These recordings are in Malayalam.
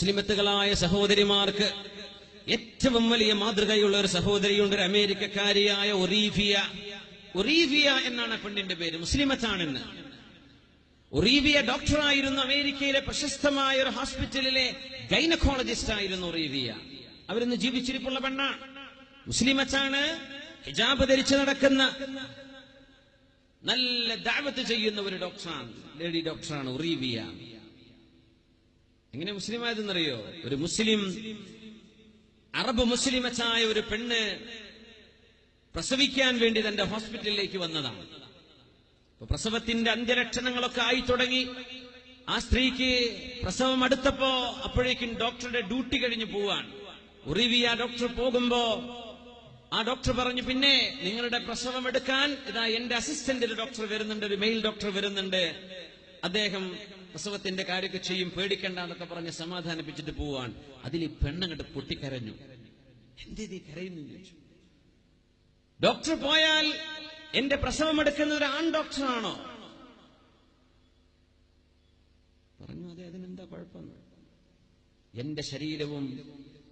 മുസ്ലിമത്തുകളായ സഹോദരിമാർക്ക് ഏറ്റവും വലിയ മാതൃകയുള്ള ഒരു സഹോദരിയുണ്ട് ഒരു അമേരിക്കക്കാരിയായ ഒറീഫിയ. ഒറീഫിയ എന്നാണ് പെണ്ണിന്റെ പേര്. മുസ്ലിമത്താണെന്ന്. ഒറീവിയ ഡോക്ടറായിരുന്നു. അമേരിക്കയിലെ പ്രശസ്തമായ ഒരു ഹോസ്പിറ്റലിലെ ഗൈനക്കോളജിസ്റ്റ് ആയിരുന്നു ഒറീവിയ അവരിന്ന് ജീവിച്ചിരിപ്പുള്ള പെണ്ണാണ്. മുസ്ലിമച്ചാണ് ഹിജാബ് ധരിച്ചു നടക്കുന്ന നല്ല ദാവത്ത് ചെയ്യുന്ന ഒരു ഡോക്ടറാണ്. ലേഡി ഡോക്ടറാണ് ഒറീവിയ എങ്ങനെ മുസ്ലിം ആയതെന്നറിയോ ഒരു മുസ്ലിം അറബ് മുസ്ലിമച്ചായ ഒരു പെണ്ണ് പ്രസവിക്കാൻ വേണ്ടി തന്റെ ഹോസ്പിറ്റലിലേക്ക് വന്നതാണ്. പ്രസവത്തിന്റെ അന്ത്യലക്ഷണങ്ങളൊക്കെ ആയി തുടങ്ങി. ആ സ്ത്രീക്ക് പ്രസവം അടുത്തപ്പോ അപ്പോഴേക്കും ഡോക്ടറുടെ ഡ്യൂട്ടി കഴിഞ്ഞു പോവാൻ ഉറിവിയ ഡോക്ടർ പോകുമ്പോ ആ ഡോക്ടർ പറഞ്ഞു പിന്നെ നിങ്ങളുടെ പ്രസവം എടുക്കാൻ ഇതാ എന്റെ അസിസ്റ്റന്റ് ഡോക്ടർ വരുന്നുണ്ട് ഒരു മെയിൽ ഡോക്ടർ വരുന്നുണ്ട്. അദ്ദേഹം പ്രസവത്തിന്റെ കാര്യമൊക്കെ ചെയ്യും പേടിക്കണ്ട എന്നൊക്കെ പറഞ്ഞ് സമാധാനിപ്പിച്ചിട്ട് പോവാൻ അതിൽ ഈ പെണ്ണങ്ങട്ട് പൊട്ടിക്കരഞ്ഞു. എന്തേ കരയുന്നു ചോദിച്ചു. ഡോക്ടർ പോയാൽ എന്റെ പ്രസവം എടുക്കുന്ന ഒരു ആൺ ഡോക്ടറാണോ? പറഞ്ഞു അതെ അതിനെന്താ കുഴപ്പം എന്റെ ശരീരവും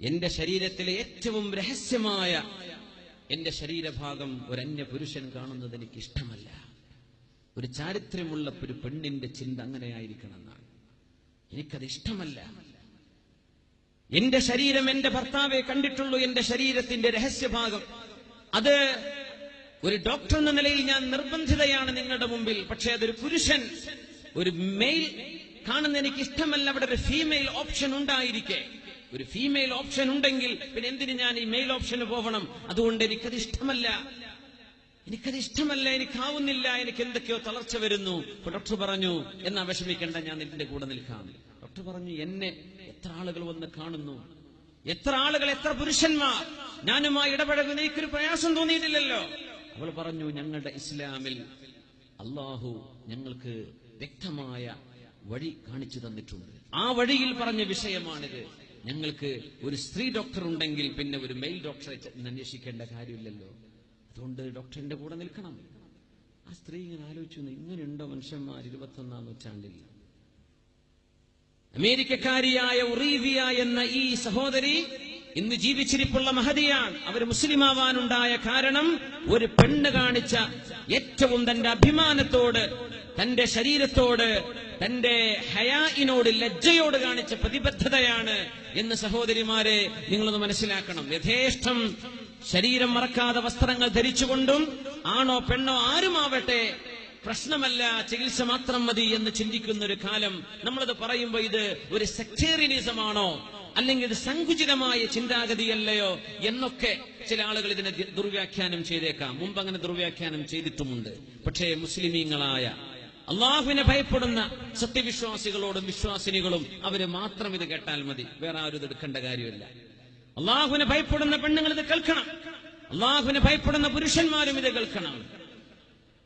എന്റെ ശരീരത്തിലെ ഏറ്റവും രഹസ്യമായ എന്റെ ശരീരഭാഗം ഒരു പുരുഷൻ കാണുന്നത് എനിക്ക് ഇഷ്ടമല്ല ഒരു ചാരിത്രമുള്ള ഒരു പെണ്ണിന്റെ ചിന്ത അങ്ങനെയായിരിക്കണം എന്നാണ് എനിക്കത് ഇഷ്ടമല്ല. എന്റെ ശരീരം എന്റെ ഭർത്താവെ കണ്ടിട്ടുള്ളൂ എന്റെ ശരീരത്തിന്റെ രഹസ്യഭാഗം. അത് ഒരു ഡോക്ടർ എന്ന നിലയിൽ ഞാൻ നിർബന്ധിതയാണ് നിങ്ങളുടെ മുമ്പിൽ പക്ഷേ അതൊരു പുരുഷൻ ഒരു മെയിൽ കാണുന്ന എനിക്ക് ഇഷ്ടമല്ല അവിടെ ഒരു ഫീമെയിൽ ഓപ്ഷൻ ഉണ്ടായിരിക്കെ. ഒരു ഫീമെയിൽ ഓപ്ഷൻ ഉണ്ടെങ്കിൽ പിന്നെ എന്തിനു ഞാൻ ഈ മെയിൽ ഓപ്ഷന് പോകണം അതുകൊണ്ട് എനിക്കത് ഇഷ്ടമല്ല. എനിക്കത് ഇഷ്ടമല്ല എനിക്കാവുന്നില്ല എനിക്ക് എന്തൊക്കെയോ തളർച്ച വരുന്നു. ഡോക്ടർ പറഞ്ഞു എന്നാ വിഷമിക്കേണ്ട ഞാൻ നിന്റെ കൂടെ നിൽക്കാം. ഡോക്ടർ പറഞ്ഞു എന്നെ എത്ര ആളുകൾ വന്ന് കാണുന്നു? എത്ര ആളുകൾ എത്ര പുരുഷന്മാർ? ഞാനുമായി ഇടപെടുന്ന എനിക്കൊരു പ്രയാസം തോന്നിയിട്ടില്ലല്ലോ. അവൾ പറഞ്ഞു ഞങ്ങളുടെ ഇസ്ലാമിൽ അള്ളാഹു ഞങ്ങൾക്ക് വ്യക്തമായ വഴി കാണിച്ചു തന്നിട്ടുണ്ട്. ആ വഴിയിൽ പറഞ്ഞ വിഷയമാണിത്. ഞങ്ങൾക്ക് ഒരു സ്ത്രീ ഡോക്ടർ ഉണ്ടെങ്കിൽ പിന്നെ ഒരു മെയിൽ ഡോക്ടറെ അന്വേഷിക്കേണ്ട കാര്യമില്ലല്ലോ. അതുകൊണ്ട് ഡോക്ടറിന്റെ കൂടെ നിൽക്കണം. ആ സ്ത്രീ ഇങ്ങനെ ആലോചിച്ചു ഇങ്ങനെയുണ്ടോ മനുഷ്യന്മാർ ഇരുപത്തൊന്നാം നൂറ്റാണ്ടിൽ? അമേരിക്കക്കാരിയായ ഉറീവിയ എന്ന ഈ സഹോദരി ഇന്ന് ജീവിച്ചിരിപ്പുള്ള മഹതിയാണ്. അവർ മുസ്ലിമാവാനുണ്ടായ കാരണം ഒരു പെണ്ണ് കാണിച്ച ഏറ്റവും തന്റെ അഭിമാനത്തോട് തന്റെ ശരീരത്തോട് തന്റെ ഹയാഇനോട് ലജ്ജയോട് കാണിച്ച പ്രതിബദ്ധതയാണ് എന്ന് സഹോദരിമാരെ നിങ്ങളൊന്ന് മനസ്സിലാക്കണം. യഥേഷ്ടം ശരീരം മറക്കാതെ വസ്ത്രങ്ങൾ ധരിച്ചുകൊണ്ടും ആണോ പെണ്ണോ ആരുമാവട്ടെ പ്രശ്നമല്ല ചികിത്സ മാത്രം മതി എന്ന് ചിന്തിക്കുന്ന ഒരു കാലം. നമ്മളത് പറയുമ്പോൾ ഇത് ഒരു സെക്ടേറിയനിസമാണോ അല്ലെങ്കിൽ ഇത് സങ്കുചിതമായ ചിന്താഗതിയല്ലയോ എന്നൊക്കെ ചില ആളുകൾ ഇതിനെ ദുർവ്യാഖ്യാനം ചെയ്തേക്കാം. മുമ്പ് അങ്ങനെ ദുർവ്യാഖ്യാനം ചെയ്തിട്ടുമുണ്ട്. പക്ഷേ മുസ്ലിമീങ്ങളായ അള്ളാഹുവിനെ ഭയപ്പെടുന്ന സത്യവിശ്വാസികളോടും വിശ്വാസിനികളും അവർ മാത്രം ഇത് കേട്ടാൽ മതി. വേറെ ആരും ഇത് എടുക്കേണ്ട കാര്യമില്ല. അള്ളാഹുവിനെ ഭയപ്പെടുന്ന പെണ്ണുങ്ങൾ ഇത് കേൾക്കണം. അള്ളാഹുവിനെ ഭയപ്പെടുന്ന പുരുഷന്മാരും ഇത് കേൾക്കണം.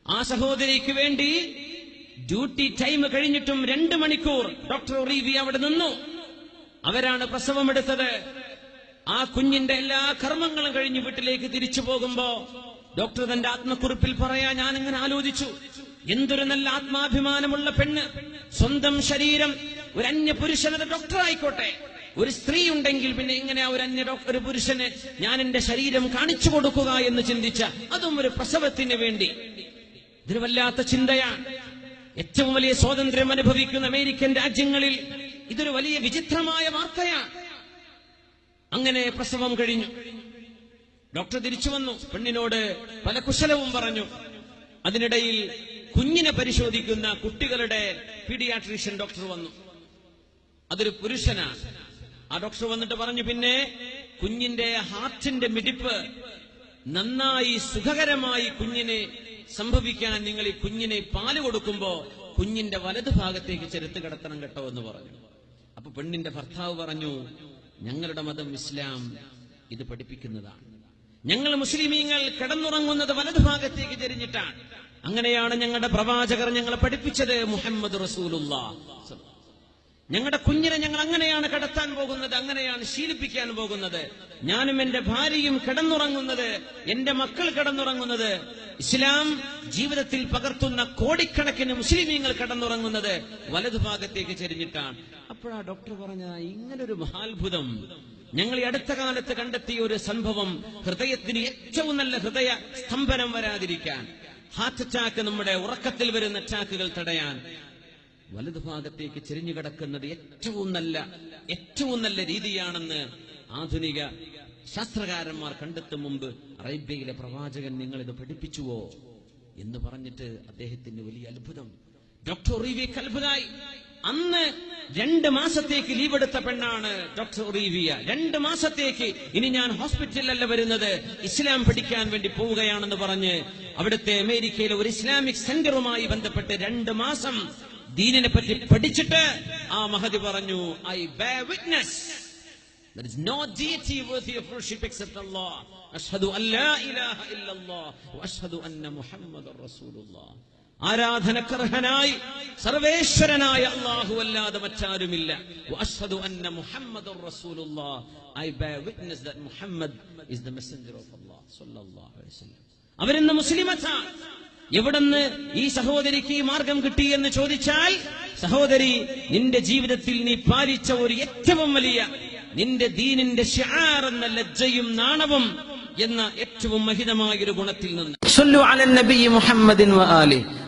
ആ സഹോദരിക്ക് വേണ്ടി ഡ്യൂട്ടി ടൈം കഴിഞ്ഞിട്ടും രണ്ട് മണിക്കൂർ ഡോക്ടർ റീവി അവിടെ നിന്നു. അവരാണ് പ്രസവമെടുത്തത് ആ കുഞ്ഞിന്റെ എല്ലാ കർമ്മങ്ങളും കഴിഞ്ഞ് വീട്ടിലേക്ക് തിരിച്ചു പോകുമ്പോ ഡോക്ടർ തന്റെ ആത്മക്കുറിപ്പിൽ പറയാ ഞാൻ ഇങ്ങനെ ആലോചിച്ചു. എന്തൊരു നല്ല ആത്മാഭിമാനമുള്ള പെണ്ണ്. സ്വന്തം ശരീരം ഒരു അന്യ പുരുഷനത് ഡോക്ടർ ആയിക്കോട്ടെ. ഒരു സ്ത്രീ ഉണ്ടെങ്കിൽ പിന്നെ ഇങ്ങനെ ഒരു അന്യ ഒരു പുരുഷന് ഞാൻ എന്റെ ശരീരം കാണിച്ചു കൊടുക്കുക എന്ന് ചിന്തിച്ച അതും ഒരു പ്രസവത്തിന് വേണ്ടി. ഇതൊരു വല്ലാത്ത ചിന്തയാണ്. ഏറ്റവും വലിയ സ്വാതന്ത്ര്യം അനുഭവിക്കുന്ന അമേരിക്കൻ രാജ്യങ്ങളിൽ ഇതൊരു വലിയ വിചിത്രമായ വാർത്തയാണ്. അങ്ങനെ പ്രസവം കഴിഞ്ഞു. ഡോക്ടർ തിരിച്ചു വന്നു. പെണ്ണിനോട് പല കുശലവും പറഞ്ഞു. അതിനിടയിൽ കുഞ്ഞിനെ പരിശോധിക്കുന്ന കുട്ടികളുടെ പീഡിയാട്രീഷ്യൻ ഡോക്ടർ വന്നു. അതൊരു പുരുഷനാണ്. ആ ഡോക്ടർ വന്നിട്ട് പറഞ്ഞു പിന്നെ കുഞ്ഞിന്റെ ഹാർട്ടിന്റെ മിടിപ്പ് നന്നായി സുഖകരമായി കുഞ്ഞിനെ സംഭവിക്കാൻ നിങ്ങൾ ഈ കുഞ്ഞിനെ പാൽ കൊടുക്കുമ്പോ കുഞ്ഞിന്റെ വലതു ഭാഗത്തേക്ക് ചെരുത്ത് കിടത്തണം കേട്ടോ എന്ന് പറഞ്ഞു. അപ്പൊ പെണ്ണിന്റെ ഭർത്താവ് പറഞ്ഞു ഞങ്ങളുടെ മതം ഇസ്ലാം ഇത് പഠിപ്പിക്കുന്നതാണ്. ഞങ്ങൾ മുസ്ലിമീങ്ങൾ കിടന്നുറങ്ങുന്നത് വലതു ഭാഗത്തേക്ക് ചെരിഞ്ഞിട്ടാണ്. അങ്ങനെയാണ് ഞങ്ങളുടെ പ്രവാചകർ ഞങ്ങളെ പഠിപ്പിച്ചത് മുഹമ്മദ് റസൂലുള്ള. ഞങ്ങളുടെ കുഞ്ഞിനെ ഞങ്ങൾ അങ്ങനെയാണ് കടത്താൻ പോകുന്നത് അങ്ങനെയാണ് ശീലിപ്പിക്കാൻ പോകുന്നത്. ഞാനും എന്റെ ഭാര്യയും കിടന്നുറങ്ങുന്നത് എന്റെ മക്കൾ കിടന്നുറങ്ങുന്നത് ഇസ്ലാം ജീവിതത്തിൽ പകർത്തുന്ന കോടിക്കണക്കിന് മുസ്ലിമീങ്ങൾ കിടന്നുറങ്ങുന്നത് വലതുഭാഗത്തേക്ക് ചെരിഞ്ഞിട്ടാണ്. അപ്പോഴാ ഡോക്ടർ പറഞ്ഞ ഇങ്ങനൊരു മഹാത്ഭുതം. ഞങ്ങൾ ഈ അടുത്ത കാലത്ത് കണ്ടെത്തിയ ഒരു സംഭവം ഹൃദയത്തിന് ഏറ്റവും നല്ല ഹൃദയ സ്തംഭനം വരാതിരിക്കാൻ. ഹാർട്ട് അറ്റാക്ക് നമ്മുടെ ഉറക്കത്തിൽ വരുന്ന അറ്റാക്കുകൾ തടയാൻ. വലതുഭാഗത്തേക്ക് ഭാഗത്തേക്ക് കിടക്കുന്നത് ഏറ്റവും നല്ല ഏറ്റവും നല്ല രീതിയാണെന്ന് ആധുനിക ശാസ്ത്രകാരന്മാർ കണ്ടെത്തും മുമ്പ് അറേബ്യയിലെ പ്രവാചകൻ നിങ്ങൾ ഇത് പഠിപ്പിച്ചുവോ എന്ന് പറഞ്ഞിട്ട് അദ്ദേഹത്തിന് വലിയ അത്ഭുതം. ഡോക്ടർ റീവിയക്ക് അത്ഭുതമായി. അന്ന് രണ്ട് മാസത്തേക്ക് ലീവ് എടുത്ത പെണ്ണാണ് ഡോക്ടർ റീവിയ രണ്ട് മാസത്തേക്ക് ഇനി ഞാൻ ഹോസ്പിറ്റലിലല്ല വരുന്നത്. ഇസ്ലാം പഠിക്കാൻ വേണ്ടി പോവുകയാണെന്ന് പറഞ്ഞ് അവിടുത്തെ അമേരിക്കയിലെ ഒരു ഇസ്ലാമിക് സെന്ററുമായി ബന്ധപ്പെട്ട് രണ്ട് മാസം ദീനിനെ പറ്റി പഠിച്ചിട്ട് ആ മഹതി പറഞ്ഞു I bear witness There is no deity worthy of worship except Allah. അഷ്ഹദു അല്ലാ ഇലാഹ ഇല്ലല്ലാഹ് വഅഷ്ഹദു അന്ന മുഹമ്മദർ റസൂലുള്ളാഹ് ആരാധനക്കർഹനായി സർവേശ്വരനായ അല്ലാഹു അല്ലാതെ മറ്റാരുമില്ല. വഅഷ്ഹദു അന്ന മുഹമ്മദർ റസൂലുള്ളാഹ് I bear witness that Muhammad is the messenger of Allah സ്വല്ലല്ലാഹു അലൈഹി വസല്ലം. അവരെന്ന മുസ്ലിമത്താണ് എവിടുന്ന് ഈ സഹോദരിക്ക് ഈ മാർഗം കിട്ടി എന്ന് ചോദിച്ചാൽ സഹോദരി നിന്റെ ജീവിതത്തിൽ നീ പാലിച്ച ഒരു ഏറ്റവും വലിയ നിന്റെ ദീനിന്റെ ഷിആർ എന്ന ലജ്ജയും നാണവും എന്ന ഏറ്റവും മഹിതമായ ഒരു ഗുണത്തിൽ നിന്ന്.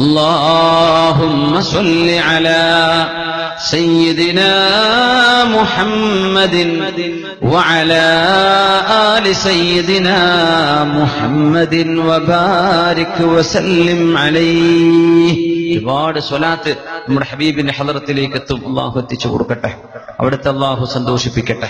اللهم صل على سيدنا محمد وعلى آل سيدنا محمد وبارك وسلم عليه ഒരുപാട് സ്വലാത്ത് നമ്മുടെ ഹബീബിന്റെ ഹലറത്തിലേക്ക് എത്തും അള്ളാഹു എത്തിച്ചു കൊടുക്കട്ടെ അവിടുത്തെ അള്ളാഹു സന്തോഷിപ്പിക്കട്ടെ